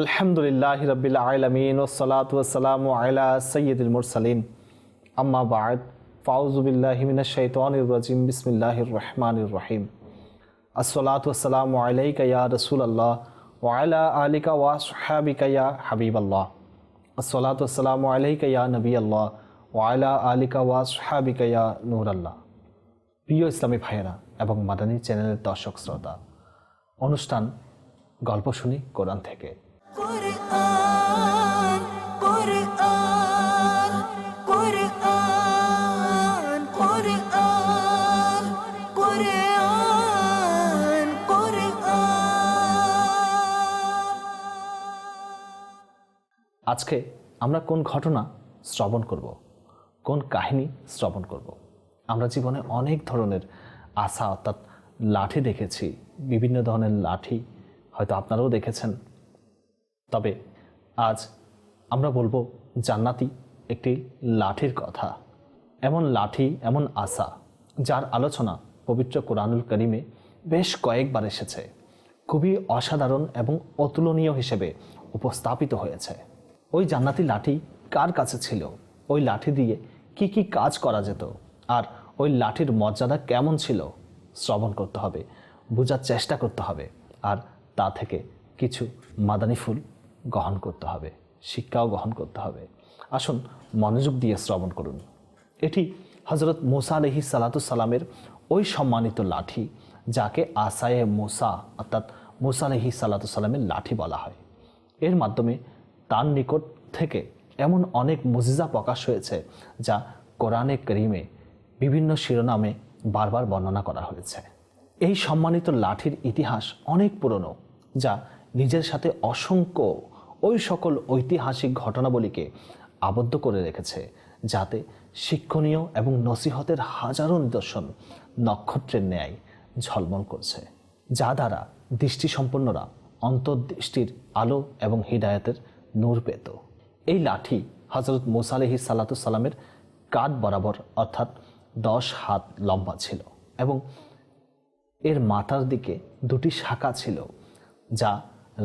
আলহামদুলিল্লাহ রবিল আলমিন ওসলাত ওসালাম আলা সৈয়দুল মুরসালিন। আম্মা বাদ ফাউজুবিল্লাহিমিনা শৈতানির রাজিম, বিসমিল্লাহির রহমানির রহিম। আসসালাতু ওয়াসসালামু আলাইকা ইয়া রাসূলুল্লাহ ওয়া আলা আলিকা ওয়া সাহাবিকা ইয়া হাবিবাল্লাহ। আসসালাতু ওয়াসসালামু আলাইকা ইয়া নবিয়াল্লাহ ওয়া আলা আলিকা ওয়া সাহাবিকা ইয়া নূরাল্লাহ। প্রিয় ইসলামী ভাইয়েরা এবং মাদানী চ্যানেলের দর্শক শ্রোতা, অনুষ্ঠান, গল্প শুনি কোরআন থেকে। আজকে আমরা কোন ঘটনা শ্রবণ করব? কোন কাহিনী শ্রবণ করব? আমরা জীবনে অনেক ধরনের আশা, অর্থাৎ লাঠি দেখেছি, বিভিন্ন ধরনের লাঠি, হয়তো আপনারাও দেখেছেন। তবে আজ আমরা বলব জান্নাতি একটি লাঠির কথা। এমন লাঠি, এমন আশা, যার আলোচনা পবিত্র কোরআনুল করিমে বেশ কয়েকবার এসেছে। খুবই অসাধারণ এবং অতুলনীয় হিসেবে উপস্থাপিত হয়েছে। ওই জান্নাতি লাঠি কার কাছে ছিল? ওই লাঠি দিয়ে কি কি কাজ করা যেত? আর ওই লাঠির মর্যাদা কেমন ছিল? শ্রবণ করতে হবে, বোঝার চেষ্টা করতে হবে। আর তা থেকে কিছু মাদানি ফুল গ্রহণ করতে হবে, শিক্ষাও গ্রহণ করতে হবে। আসুন মনোযোগ দিয়ে শ্রবণ করুন। এটি হজরত মোসা আলহি সালামের ওই সম্মানিত লাঠি, যাকে আসায়ে মোসা, অর্থাৎ মোসা আলহি সালামের লাঠি বলা হয়। এর মাধ্যমে তার নিকট থেকে এমন অনেক মুজিজা প্রকাশ হয়েছে, যা কোরআনে করিমে বিভিন্ন শিরোনামে বারবার বর্ণনা করা হয়েছে। এই সম্মানিত লাঠির ইতিহাস অনেক পুরনো, যা নিজের সাথে অসংখ্য ওই সকল ঐতিহাসিক ঘটনাবলীকে আবদ্ধ করে রেখেছে, যাতে শিক্ষণীয় এবং নসিহতের হাজারো নিদর্শন নক্ষত্রের ন্যায় ঝলমল করছে, যা দ্বারা দৃষ্টিসম্পন্নরা অন্তর্দৃষ্টির আলো এবং হৃদায়তের নূর পেত। এই লাঠি হজরত মোসালেহি আলহি সাল্লামের কাঠ বরাবর অর্থাৎ দশ হাত লম্বা ছিল এবং এর মাথার দিকে দুটি শাখা ছিল, যা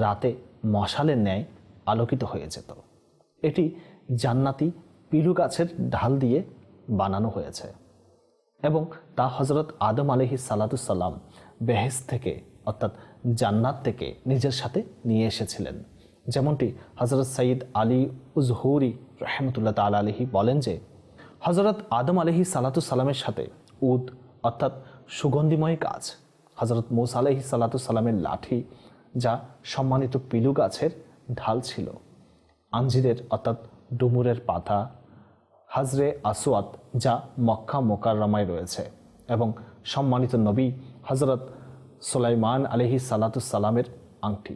রাতে মশালের ন্যায় আলোকিত হয়ে যেত। এটি জান্নাতি পিলু গাছের ঢাল দিয়ে বানানো হয়েছে এবং তা হজরত আদম আলহি সালাতুসাল্লাম বেহেস থেকে, অর্থাৎ জান্নাত থেকে নিজের সাথে নিয়ে এসেছিলেন। যেমনটি হজরত সঈদ আলী উজহুরি রহমতুল্লাহ তাল আলহি বলেন যে হজরত আদম আলহি সালাতুসাল্লামের সাথে উদ, অর্থাৎ সুগন্ধিময় গাছ হজরত মৌসা আলহি সালাতুসাল্লামের লাঠি, যা সম্মানিত পিলু গাছের ঢাল ছিল। আঞ্জিরের অর্থাৎ ডুমুরের পাতা, হাজরে আসওয়াত যা মক্কা মোকাররমায় রয়েছে এবং সম্মানিত নবী হজরত সোলাইমান আলহি সালাতুসাল্লামের আংটি।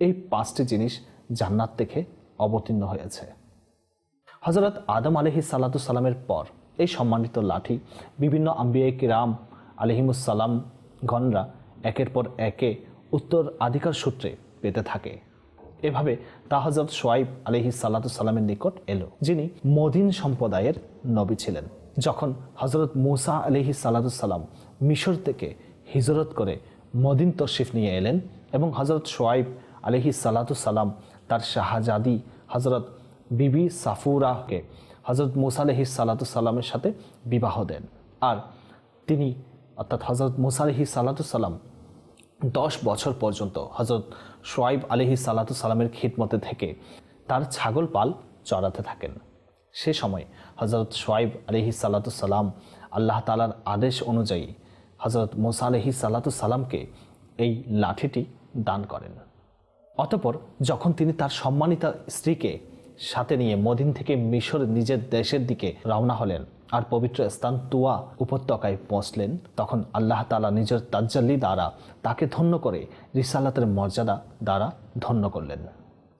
এই পাঁচটি জিনিস জান্নাত থেকে অবতীর্ণ হয়েছে। হজরত আদম আলহি সাল্লাতুসাল্লামের পর এই সম্মানিত লাঠি বিভিন্ন আম্বিয়া কিরাম আলহিমুসাল্লাম গণরা একের পর একে উত্তর আধিকার সূত্রে পেতে থাকে। এভাবে তা হজরত সোয়াইব আলহি সাল্লাতুসাল্লামের নিকট এলো, যিনি মদিন সম্প্রদায়ের নবী ছিলেন। যখন হজরত মুসা আলহি সাল্লাতুসাল্লাম মিশর থেকে হিজরত করে মদিন তশরিফ নিয়ে এলেন এবং হজরত সোয়াইব আলহি সাল্লাতুসাল্লাম তার শাহজাদি হজরত বিবি সাফুরাহকে হজরত মুসা আলহি সাল্লাতুসাল্লামের সাথে বিবাহ দেন। আর তিনি অর্থাৎ হজরত মুসা আলহি সাল্লাতুসাল্লাম দশ বছর পর্যন্ত হজরত সোয়াইব আলহি সাল্লাতু সালামের খিদমতে থেকে তার ছাগল পাল চড়াতে থাকেন। সে সময় হজরত সোয়াইব আলহি সাল্লাতু সালাম আল্লাহ তালার আদেশ অনুযায়ী হজরত মোসা আলহি সাল্লাতু সালামকে এই লাঠিটি দান করেন। অতপর যখন তিনি তার সম্মানিতা স্ত্রীকে সাথে নিয়ে মদিন থেকে মিশর নিজের দেশের দিকে রওনা হলেন আর পবিত্র স্থান তুয়া উপত্যকায় পৌঁছলেন তখন আল্লাহ তালা নিজের তাজ্জাল্লি দ্বারা তাকে ধন্য করে রিসালাতের মর্যাদা দ্বারা ধন্য করলেন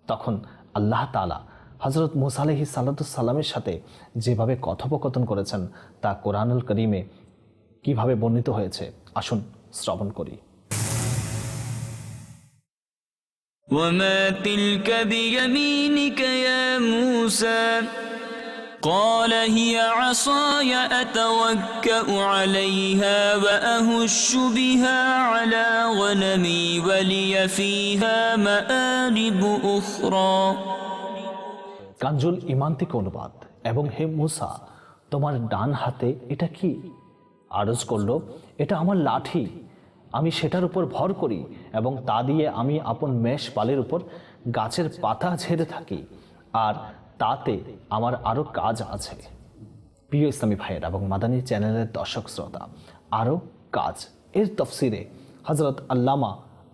তখন আল্লাহ তালা হজরত মুসালেহি সাল্লাতুসাল্লামের সাথে যেভাবে কথোপকথন করেছেন তা কোরআনুল করিমে কিভাবে বর্ণিত হয়েছে আসুন শ্রবণ করি وما تلك بيمينك يا موسى قال هي عصاي أتوكأ عليها وأهش بها على غنمي ولي فيها مآرب أخرى কাঞ্জুল ইমান থেকে অনুবাদ এবং হে মুসা তোমার ডান হাতে এটা কি আরজ করলো এটা আমার লাঠি আমি সেটার উপর ভর করি এবং তা দিয়ে আমি আপন মেষ পালের উপর গাছের পাতা ঝেড়ে থাকি আর তাতে আমার আরও কাজ আছে। প্রিয় ইসলামী ভাইয়ের এবং মাদানী চ্যানেলের দর্শক শ্রোতা আরও কাজ। এর তফসিরে হজরত আল্লামা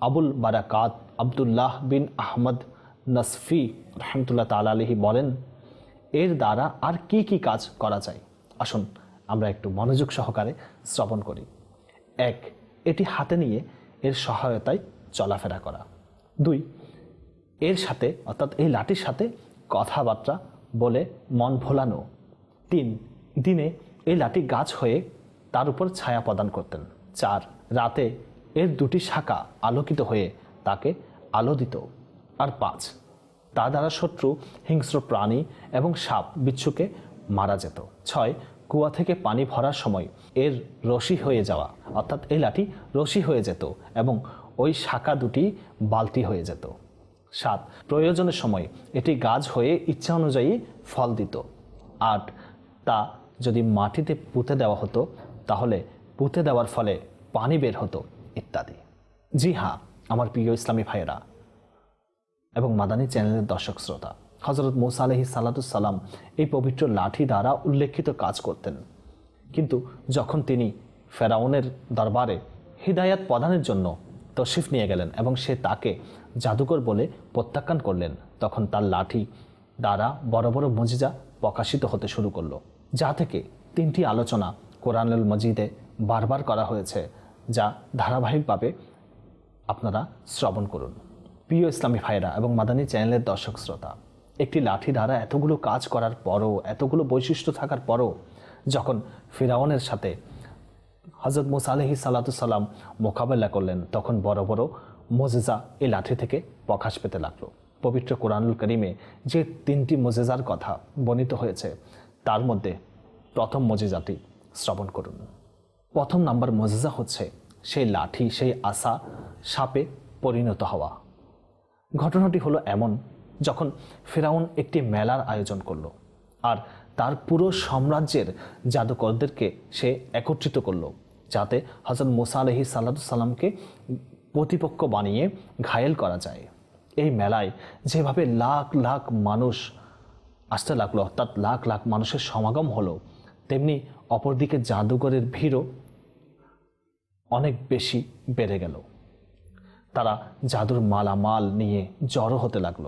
আবুল বারাকাত আবদুল্লাহ বিন আহমদ নসফি রহমতুল্লাহ তালা আলহি বলেন, এর দ্বারা আর কি কি কাজ করা যায়? আসুন আমরা একটু মনোযোগ সহকারে শ্রবণ করি। এক, এটি হাতে নিয়ে এর সহায়তায় চলাফেরা করা। দুই, এর সাথে অর্থাৎ এই লাঠির সাথে কথাবার্তা বলে মন ভোলানো। তিন, দিনে এই লাঠি গাছ হয়ে তার উপর ছায়া প্রদান করতেন। চার, রাতে এর দুটি শাখা আলোকিত হয়ে তাকে আলো দিত। আর পাঁচ, তা দ্বারা শত্রু, হিংস্র প্রাণী এবং সাপ বিচ্ছুকে মারা যেত। ছয়, কুয়া থেকে পানি ভরার সময় এর রশি হয়ে যাওয়া, অর্থাৎ এই লাঠি রশি হয়ে যেত এবং ওই শাখা দুটি বালতি হয়ে যেত। সাত। প্রয়োজনের সময় এটি গাছ হয়ে ইচ্ছা অনুযায়ী ফল দিত। আট। তা যদি মাটিতে পুঁতে দেওয়া হতো, তাহলে পুঁতে দেওয়ার ফলে পানি বের হতো, ইত্যাদি। জি হ্যাঁ আমার প্রিয় ইসলামী ভাইয়েরা এবং মাদানী চ্যানেলের দর্শক শ্রোতা হজরত মৌসা আলহি সালাতুসাল্লাম এই পবিত্র লাঠি দ্বারা উল্লেখিত কাজ করতেন। কিন্তু যখন তিনি ফেরাউনের দরবারে হৃদায়াত প্রদানের জন্য তশিফ নিয়ে গেলেন এবং সে তাকে জাদুকর বলে প্রত্যাখ্যান করলেন। তখন তার লাঠি দ্বারা বড় বড় মজিজা প্রকাশিত হতে শুরু করল, যা থেকে তিনটি আলোচনা কোরআনুল মজিদে বারবার করা হয়েছে, যা ধারাবাহিকভাবে আপনারা শ্রবণ করুন। প্রিয় ইসলামী ভাইরা এবং মাদানী চ্যানেলের দর্শক শ্রোতা, একটি লাঠি দ্বারা এতগুলো কাজ করার পরও, এতগুলো বৈশিষ্ট্য থাকার পরও, যখন ফিরাউনের সাথে হজরত মুসা আলহি সাল্লাম মোকাবেলা করলেন। তখন বড় বড় মোজেজা এই লাঠি থেকে প্রকাশ পেতে লাগল। পবিত্র কোরআনুল করিমে যে তিনটি মজেজার কথা বর্ণিত হয়েছে, তার মধ্যে প্রথম মজেজাটি শ্রবণ করুন। প্রথম নাম্বার মজেজা হচ্ছে, সেই লাঠি, সেই আশা সাপে পরিণত হওয়া। ঘটনাটি হলো এমন যখন ফেরাউন একটি মেলার আয়োজন করল, আর তার পুরো সাম্রাজ্যের জাদুকরদেরকে সে একত্রিত করল, যাতে হজরত মোসা আলহি সাল্লামকে প্রতিপক্ষ বানিয়ে ঘায়েল করা যায়। এই মেলায় যেভাবে লাখ লাখ মানুষ আসতে লাগল, অর্থাৎ লাখ লাখ মানুষের সমাগম হলো, তেমনি অপরদিকে জাদুঘরের ভিড়ও অনেক বেশি বেড়ে গেল। তারা জাদুর মালামাল নিয়ে জড়ো হতে লাগল।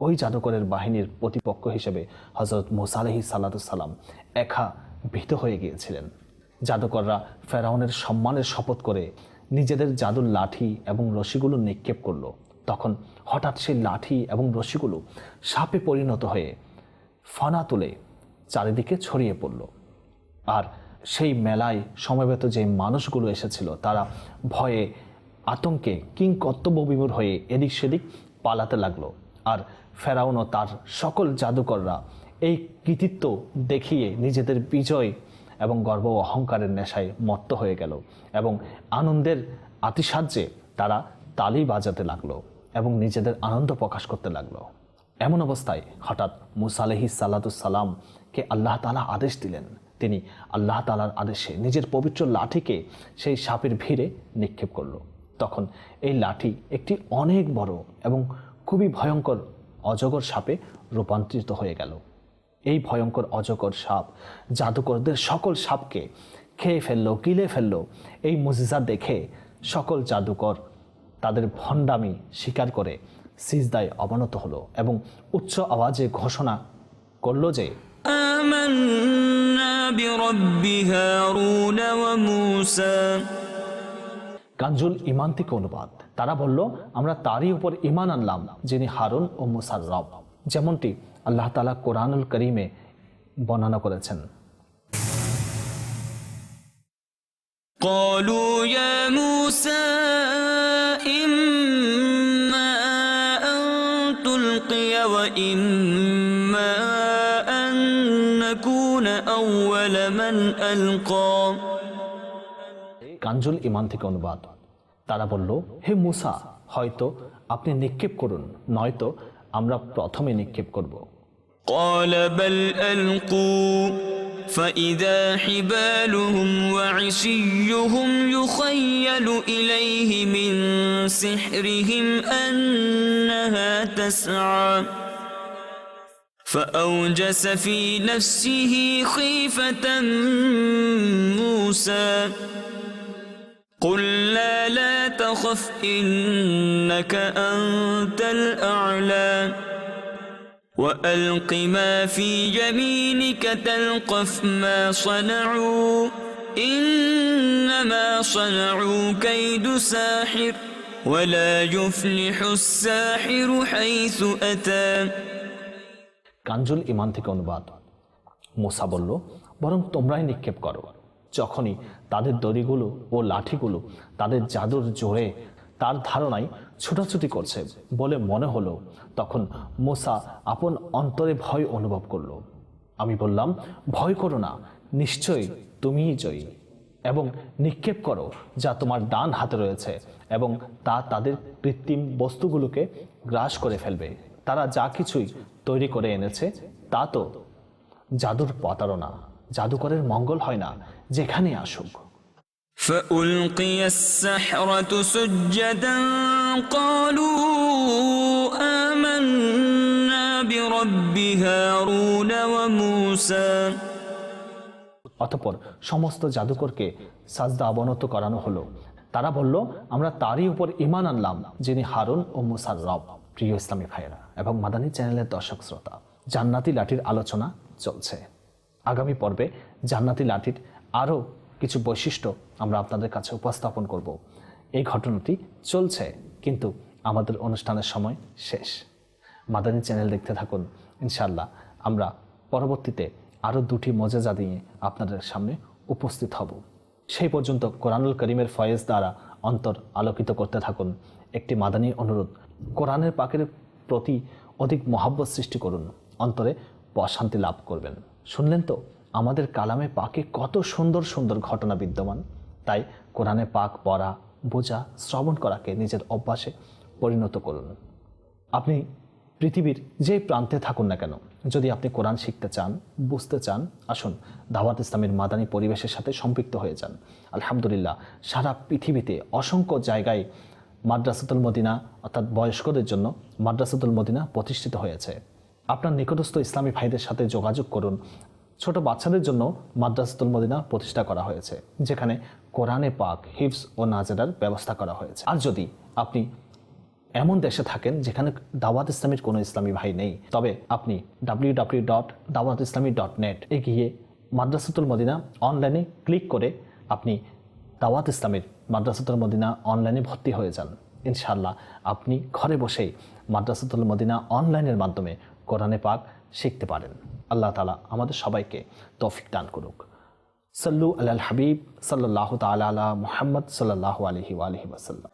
ওই জাদুকরের বাহিনীর প্রতিপক্ষ হিসেবে হজরত মোসা আলহি সাল্লাম একা ভীত হয়ে গিয়েছিলেন। জাদুকররা ফেরাউনের সম্মানের শপথ করে নিজেদের জাদুর লাঠি এবং রশিগুলো নিক্ষেপ করল। তখন হঠাৎ সেই লাঠি এবং রশিগুলো সাপে পরিণত হয়ে ফানা তুলে চারিদিকে ছড়িয়ে পড়ল। আর সেই মেলায় সমবেত যে মানুষগুলো এসেছিল, তারা ভয়ে আতঙ্কে কিং কর্তব্য বিমূর হয়ে এদিক সেদিক পালাতে লাগল। আর ফেরাউন ও তার সকল জাদুকররা এই কৃতিত্ব দেখিয়ে নিজেদের বিজয় এবং গর্ব ও অহংকারের নেশায় মত্ত হয়ে গেল এবং আনন্দের আতিসাহ্যে তারা তালি বাজাতে লাগল এবং নিজেদের আনন্দ প্রকাশ করতে লাগল। এমন অবস্থায় হঠাৎ মুসালেহি আলহি সাল্লাতুসাল্লামকে আল্লাহ তালা আদেশ দিলেন। তিনি আল্লাহ তালার আদেশে নিজের পবিত্র লাঠিকে সেই সাপের ভিড়ে নিক্ষেপ করল। তখন এই লাঠি একটি অনেক বড় এবং খুবই ভয়ঙ্কর অজগর সাপে রূপান্তরিত হয়ে গেল এই ভয়ঙ্কর অজগর সাপ জাদুকরদের সকল সাপকে খেয়ে ফেললো গিলে ফেললো এই মুজিজা দেখে সকল জাদুকর তাদের ভণ্ডামি স্বীকার করে সিজদায় অবনত হলো এবং উচ্চ আওয়াজে ঘোষণা করলো যে آمنا برب هارون وموسى কাঞ্জুল ইমান থেকে অনুবাদ। তারা বলল, আমরা তারই উপর ইমান আনলাম, যিনি হারুন ও মুসার রব যেমনটি আল্লাহ তালা কোরআনুল করিমে বর্ণনা করেছেন। قالوا يا موسى, إما أن تلقي وإما أن نكون أول من ألقى. কাঞ্জুল ইমান থেকে অনুবাদ তারা বলল হে মুসা হয়তো আপনি নিক্ষেপ করুন নয়তো আমরা প্রথমে নিক্ষেপ করব قال بل ألقوا فإذا حبالهم وعشيهم يخيل إليه من سحرهم أنها تسعى فأوجس في نفسه خيفة موسى قلنا لا تخف إنك أنت الأعلى وألق ما في يمينك تلقف ما صنعوا إنما صنعوا كيد ساحر ولا يفلح الساحر حيث أتى কাঞ্জুল ইমান থেকে অনুবাদ মোসা বলল বরং তোমরাই নিক্ষেপ করো যখনই তাদের দড়িগুলো ও লাঠিগুলো তাদের জাদুর জোরে তার ধারণায় ছুটাছুটি করছে বলে মনে হলো, তখন মোসা আপন অন্তরে ভয় অনুভব করল। আমি বললাম, ভয় করো না, নিশ্চয়ই তুমিই জয়ী এবং নিক্ষেপ করো যা তোমার ডান হাতে রয়েছে এবং তা তাদের কৃত্রিম বস্তুগুলোকে গ্রাস করে ফেলবে। তারা যা কিছুই তৈরি করে এনেছে তা তো জাদুর প্রতারণা। জাদুকরের মঙ্গল হয় না যেখানে আসুক فألقي السحرة سجدا قالوا آمنا برب هارون وموسى অতপর সমস্ত জাদুকরকে সাজদা অবনত করানো হলো তারা বলল আমরা তারই উপর ইমান আনলাম যিনি হারুন ও মুসার রব প্রিয় ইসলামী ভাইয়েরা এবং মাদানী চ্যানেলের দর্শক শ্রোতা জান্নাতি লাঠির আলোচনা চলছে আগামী পর্বে জান্নাতি লাঠির আরও কিছু বৈশিষ্ট্য আমরা আপনাদের কাছে উপস্থাপন করব। এই ঘটনাটি চলছে, কিন্তু আমাদের অনুষ্ঠানের সময় শেষ। মাদানী চ্যানেল দেখতে থাকুন ইনশাল্লাহ আমরা পরবর্তীতে আরও দুটি মজাজা দিয়ে আপনাদের সামনে উপস্থিত হব। সেই পর্যন্ত কোরআনুল করিমের ফয়েজ দ্বারা অন্তর আলোকিত করতে থাকুন। একটি মাদানী অনুরোধ, কোরআনের পাকের প্রতি অধিক মহাব্বত সৃষ্টি করুন। অন্তরে প্রশান্তি লাভ করবেন। শুনলেন তো? আমাদের কালামে পাকে কত সুন্দর সুন্দর ঘটনা বিদ্যমান। তাই কোরআনে পাক পড়া, বোঝা, শ্রবণ করাকে নিজের অভ্যাসে পরিণত করুন। আপনি পৃথিবীর যে প্রান্তে থাকুন না কেন, যদি আপনি কোরআন শিখতে চান, বুঝতে চান, আসুন দাওয়াত ইসলামের মাদানী পরিবেশের সাথে সম্পৃক্ত হয়ে যান। আলহামদুলিল্লাহ, সারা পৃথিবীতে অসংখ্য জায়গায় মাদ্রাসাতুল মদিনা, অর্থাৎ বয়স্কদের জন্য মাদ্রাসাতুল মদিনা প্রতিষ্ঠিত হয়েছে। আপনার নিকটস্থ ইসলামী ভাইদের সাথে যোগাযোগ করুন ছোট বাচ্চাদের জন্য মাদ্রাসাতুল মদিনা প্রতিষ্ঠা করা হয়েছে, যেখানে কোরআনে পাক হিফস ও নাজেরার ব্যবস্থা করা হয়েছে। আর যদি আপনি এমন দেশে থাকেন যেখানে দাওয়াত ইসলামীর কোনো ইসলামী ভাই নেই, তবে আপনি ডাব্লিউ ডাব্লিউ ডট দাওয়াত ইসলামী ডট নেট এ গিয়ে মাদ্রাসাতুল মদিনা অনলাইনে ক্লিক করে আপনি দাওয়াত ইসলামের মাদ্রাসাতুল মদিনা অনলাইনে ভর্তি হয়ে যান। ইনশাল্লাহ আপনি ঘরে বসেই মাদ্রাসাতুল মদিনা অনলাইনের মাধ্যমে কোরআনে পাক শিখতে পারেন। আল্লাহ তালা আমাদের সবাইকে তৌফিক দান করুক। সাল্লু আল হাবিব সাল্লাহ তালা আলা মোহাম্মদ সাল্লাহ আলহি আলহি ওয়াসাল্লাম।